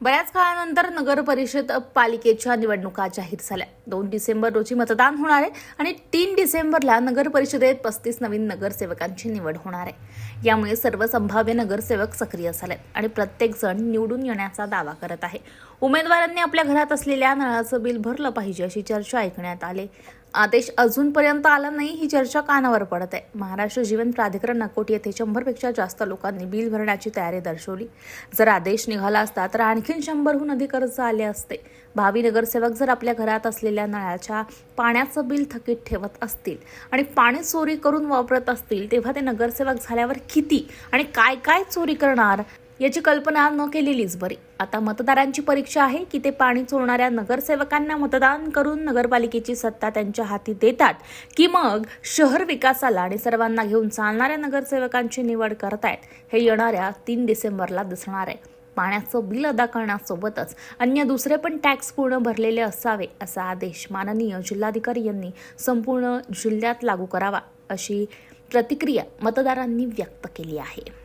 बऱ्याच काळानंतर नगर परिषद पालिकेच्या निवडणुका जाहीर झाल्या. दोन डिसेंबर रोजी मतदान होणार आहे आणि तीन डिसेंबरला नगर परिषदेत पस्तीस नवीन नगरसेवकांची निवड होणार आहे. यामुळे सर्व संभाव्य नगरसेवक सक्रिय झालेत आणि प्रत्येक जण निवडून येण्याचा दावा करत आहे. उमेदवारांनी आपल्या घरात असलेल्या नळाचं बिल भरलं पाहिजे अशी चर्चा ऐकण्यात आली. आदेश अजूनपर्यंत आला नाही ही चर्चा कानावर पडत आहे. महाराष्ट्र जीवन प्राधिकरण नकोट येथे शंभरपेक्षा जास्त लोकांनी बिल भरण्याची तयारी दर्शवली. जर आदेश निघाला असता तर आणखीन शंभरहून अधिक अर्ज आले असते. भावी नगरसेवक जर आपल्या घरात असलेल्या नळाच्या पाण्याचं बिल थकीत ठेवत असतील आणि पाणी चोरी करून वापरत असतील तेव्हा ते नगरसेवक झाल्यावर किती आणि काय काय चोरी करणार? याची कल्पना न केलेलीच बरी. आता मतदारांची परीक्षा आहे की ते पाणी चोरणाऱ्या नगरसेवकांना मतदान करून नगरपालिकेची सत्ता त्यांच्या हाती देतात की मग शहर विकासाला आणि सर्वांना घेऊन चालणाऱ्या नगरसेवकांची निवड करतायत हे येणाऱ्या तीन डिसेंबरला दिसणार आहे. पाण्याचं बिल अदा करण्यासोबतच अन्य दुसरे पण टॅक्स पूर्ण भरलेले असावे असा आदेश माननीय जिल्हाधिकारी यांनी संपूर्ण जिल्ह्यात लागू करावा अशी प्रतिक्रिया मतदारांनी व्यक्त केली आहे.